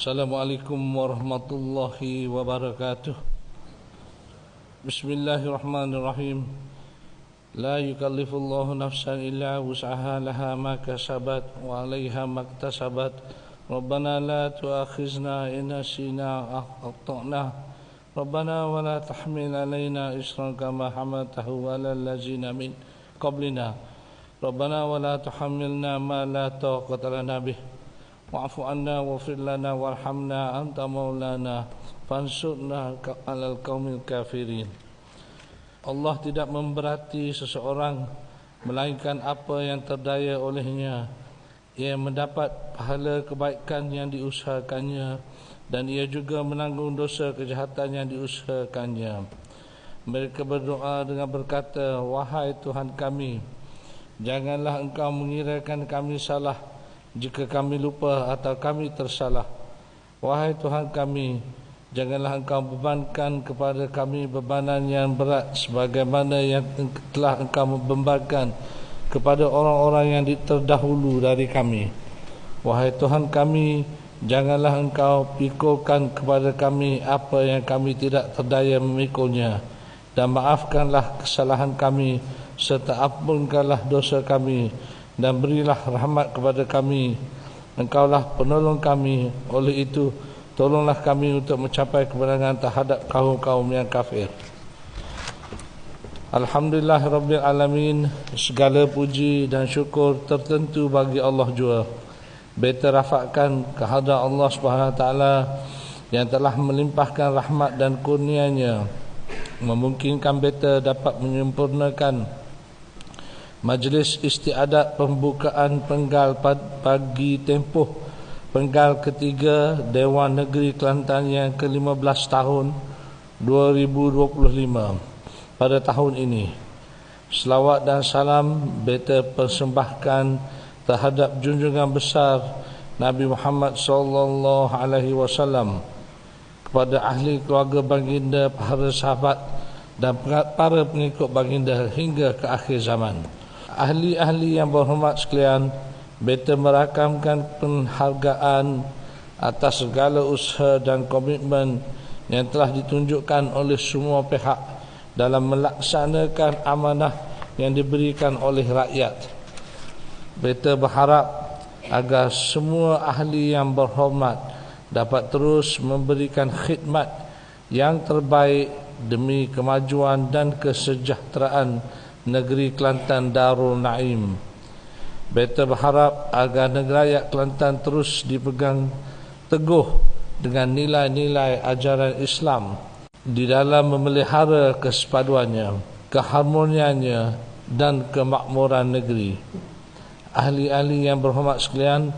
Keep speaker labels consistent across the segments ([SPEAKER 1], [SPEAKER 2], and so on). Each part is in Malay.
[SPEAKER 1] Assalamualaikum warahmatullahi wabarakatuh. Bismillahirrahmanirrahim. La yukallifullahu nafsan illa wus'aha laha ma kasabat wa alaiha maktasabat Rabbana la tuakhizna inna sina akhtana. Rabbana wa la tahmil alaina isran kama hamatahu ala lazina min qablina. Rabbana wa la tuhamilna ma la taqata lana bih Wa'fu anna wa'fir lana warhamna anta maulana fansurna alal qaumil kafirin. Allah tidak memberati seseorang melainkan apa yang terdaya olehnya. Ia mendapat pahala kebaikan yang diusahakannya dan ia juga menanggung dosa kejahatan yang diusahakannya. Mereka berdoa dengan berkata wahai Tuhan kami janganlah engkau mengirakan kami salah jika kami lupa atau kami tersalah wahai Tuhan kami Janganlah engkau bebankan kepada kami bebanan yang berat sebagaimana yang telah engkau bebankan kepada orang-orang yang terdahulu dari kami. Wahai Tuhan kami, janganlah engkau pikulkan kepada kami apa yang kami tidak terdaya memikulnya. Dan maafkanlah kesalahan kami serta ampunkanlah dosa kami dan berilah rahmat kepada kami. Engkaulah penolong kami oleh itu tolonglah kami untuk mencapai kemenangan terhadap kaum-kaum yang kafir. Alhamdulillah Rabbil Alamin Segala puji dan syukur tertentu bagi Allah jua Beta rafakkan kehadrat Allah SWT Yang telah melimpahkan rahmat dan kurnianya Memungkinkan beta dapat menyempurnakan Majlis istiadat pembukaan penggal pagi tempoh Penggal ketiga Dewan Negeri Kelantan yang ke-15 tahun 2025 pada tahun ini. Selawat dan salam beta persembahkan terhadap junjungan besar Nabi Muhammad sallallahu alaihi wasallam kepada ahli keluarga baginda, para sahabat dan para pengikut baginda hingga ke akhir zaman. Ahli-ahli yang berhormat sekalian, Beta merakamkan penghargaan atas segala usaha dan komitmen yang telah ditunjukkan oleh semua pihak dalam melaksanakan amanah yang diberikan oleh rakyat. Beta berharap agar semua ahli yang berhormat dapat terus memberikan khidmat yang terbaik demi kemajuan dan kesejahteraan negeri Kelantan Darul Naim. Beta berharap agar negara rakyat Kelantan terus dipegang teguh dengan nilai-nilai ajaran Islam di dalam memelihara kesepaduannya, keharmoniannya dan kemakmuran negeri. Ahli-ahli yang berhormat sekalian,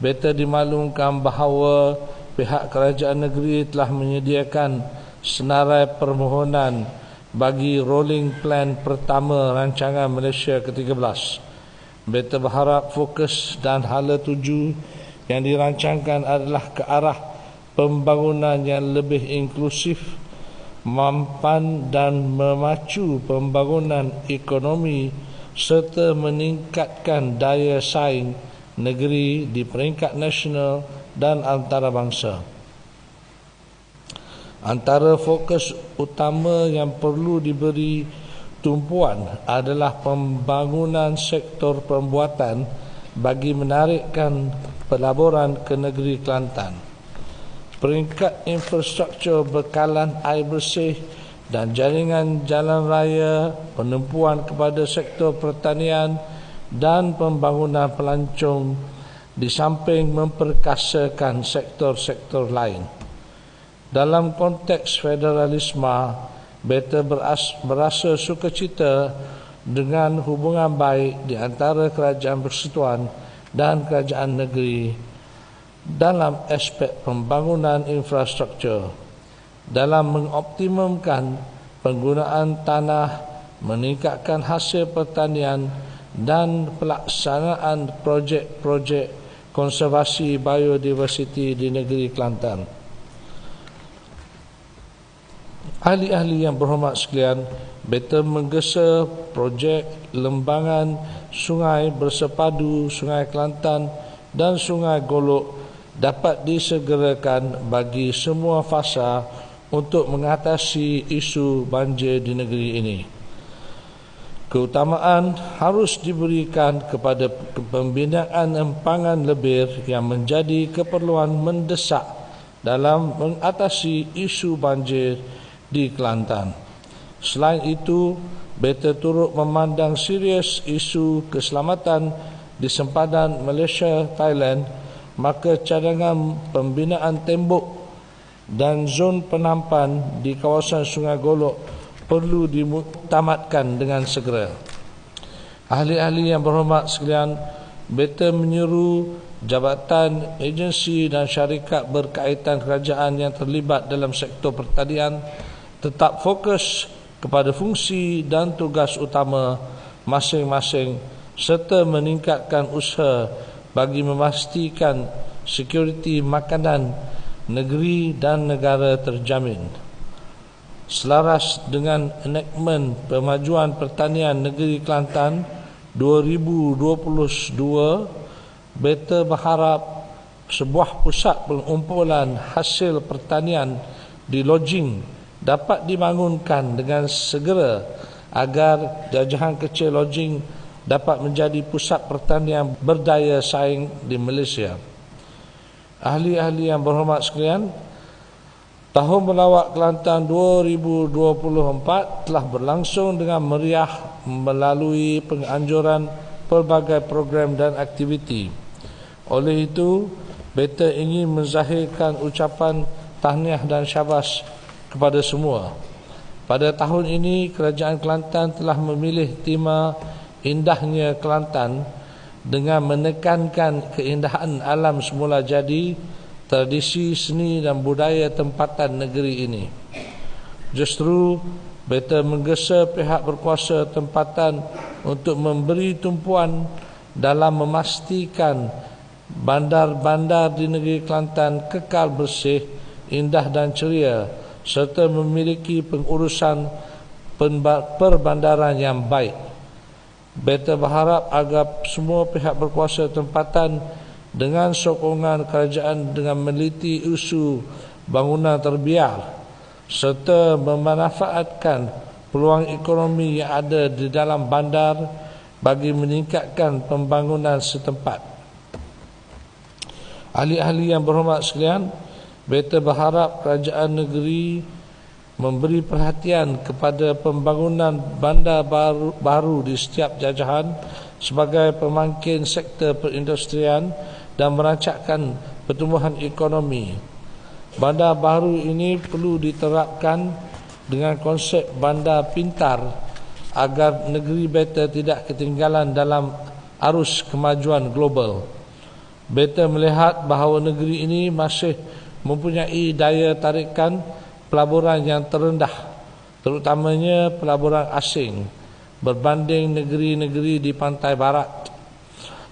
[SPEAKER 1] beta dimaklumkan bahawa pihak kerajaan negeri telah menyediakan senarai permohonan bagi rolling plan pertama rancangan Malaysia ke-13 Beta berharap fokus dan hala tuju yang dirancangkan adalah ke arah pembangunan yang lebih inklusif, mampan dan memacu pembangunan ekonomi serta meningkatkan daya saing negeri di peringkat nasional dan antarabangsa. Antara fokus utama yang perlu diberi tumpuan adalah pembangunan sektor pembuatan bagi menarikkan pelaburan ke negeri Kelantan. Peringkat infrastruktur bekalan air bersih dan jaringan jalan raya, penempuan kepada sektor pertanian dan pembangunan pelancong di samping memperkasakan sektor-sektor lain. Dalam konteks federalisme, Beta berasa sukacita dengan hubungan baik di antara kerajaan persekutuan dan kerajaan negeri dalam aspek pembangunan infrastruktur dalam mengoptimumkan penggunaan tanah meningkatkan hasil pertanian dan pelaksanaan projek-projek konservasi biodiversiti di negeri Kelantan. Ahli-ahli yang berhormat sekalian, beta menggesa projek lembangan sungai bersepadu Sungai Kelantan dan Sungai Golok dapat disegerakan bagi semua fasa untuk mengatasi isu banjir di negeri ini. Keutamaan harus diberikan kepada pembinaan empangan lebir yang menjadi keperluan mendesak dalam mengatasi isu banjir di Kelantan. Selain itu, Beta turut memandang serius isu keselamatan di sempadan Malaysia, Thailand, maka cadangan pembinaan tembok dan zon penampan di kawasan Sungai Golok perlu ditamatkan dengan segera. Ahli-ahli yang berhormat sekalian, beta menyeru jabatan, agensi dan syarikat berkaitan kerajaan yang terlibat dalam sektor pertanian tetap fokus kepada fungsi dan tugas utama masing-masing serta meningkatkan usaha bagi memastikan sekuriti makanan negeri dan negara terjamin. Selaras dengan enactment pemajuan pertanian negeri Kelantan 2022, Beta berharap sebuah pusat pengumpulan hasil pertanian di lodging dapat dibangunkan dengan segera agar jajahan kecil lodging dapat menjadi pusat pertanian berdaya saing di Malaysia. Ahli-ahli yang berhormat sekalian, tahun melawat Kelantan 2024 telah berlangsung dengan meriah melalui penganjuran pelbagai program dan aktiviti. Oleh itu, Beta ingin menzahirkan ucapan tahniah dan syabas kepada semua. Pada tahun ini, Kerajaan Kelantan telah memilih tema Indahnya Kelantan dengan menekankan keindahan alam semula jadi tradisi seni dan budaya tempatan negeri ini. Justru beta menggesa pihak berkuasa tempatan untuk memberi tumpuan dalam memastikan bandar-bandar di negeri Kelantan kekal bersih, indah dan ceria serta memiliki pengurusan perbandaran yang baik. Beta berharap agar semua pihak berkuasa tempatan dengan sokongan kerajaan dengan meliti isu bangunan terbiar serta memanfaatkan peluang ekonomi yang ada di dalam bandar bagi meningkatkan pembangunan setempat. Ahli-ahli yang berhormat sekalian, beta berharap kerajaan negeri memberi perhatian kepada pembangunan bandar baru, baru di setiap jajahan sebagai pemangkin sektor perindustrian dan merancangkan pertumbuhan ekonomi. Bandar baru ini perlu diterapkan dengan konsep bandar pintar agar negeri beta tidak ketinggalan dalam arus kemajuan global. Beta melihat bahawa negeri ini masih mempunyai daya tarikan pelaburan yang terendah terutamanya pelaburan asing berbanding negeri-negeri di pantai barat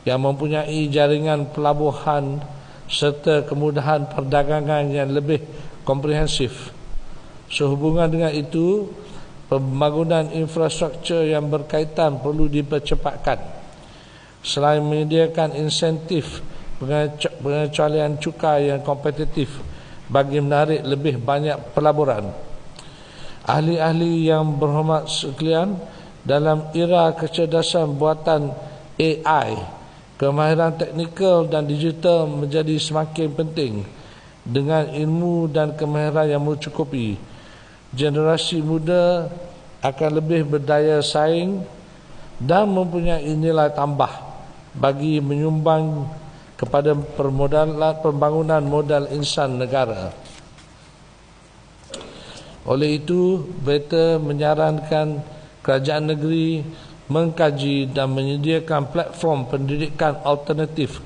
[SPEAKER 1] yang mempunyai jaringan pelabuhan serta kemudahan perdagangan yang lebih komprehensif. Sehubungan dengan itu, pembangunan infrastruktur yang berkaitan perlu dipercepatkan. Selain menyediakan insentif pengecualian cukai yang kompetitif, bagi menarik lebih banyak pelaburan. Ahli-ahli yang berhormat sekalian dalam era kecerdasan buatan AI, kemahiran teknikal dan digital menjadi semakin penting dengan ilmu dan kemahiran yang mencukupi. Generasi muda akan lebih berdaya saing dan mempunyai nilai tambah bagi menyumbang kepada permodalan pembangunan modal insan negara. Oleh itu, beta menyarankan kerajaan negeri mengkaji dan menyediakan platform pendidikan alternatif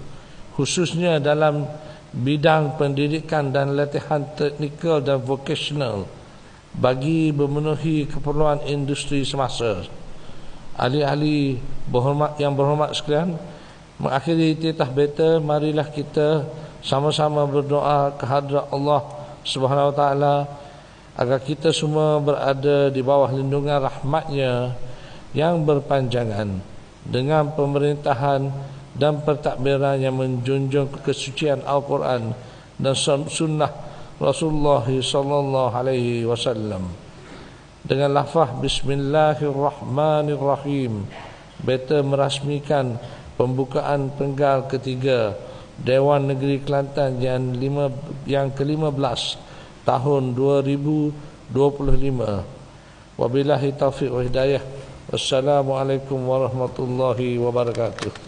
[SPEAKER 1] khususnya dalam bidang pendidikan dan latihan teknikal dan vocational bagi memenuhi keperluan industri semasa. Ahli-ahli berhormat yang berhormat sekalian, Mengakhiri titah beta marilah kita sama-sama berdoa kehadrat Allah Subhanahu wa taala agar kita semua berada di bawah lindungan rahmatnya yang berpanjangan dengan pemerintahan dan pertakbiran yang menjunjung kesucian Al-Quran dan sunnah Rasulullah sallallahu alaihi wasallam. Dengan lafaz bismillahirrahmanirrahim beta merasmikan pembukaan penggal ketiga Dewan Negeri Kelantan yang lima, yang ke-15 tahun 2025 wabillahi taufiq wa hidayah. Wassalamualaikum warahmatullahi wabarakatuh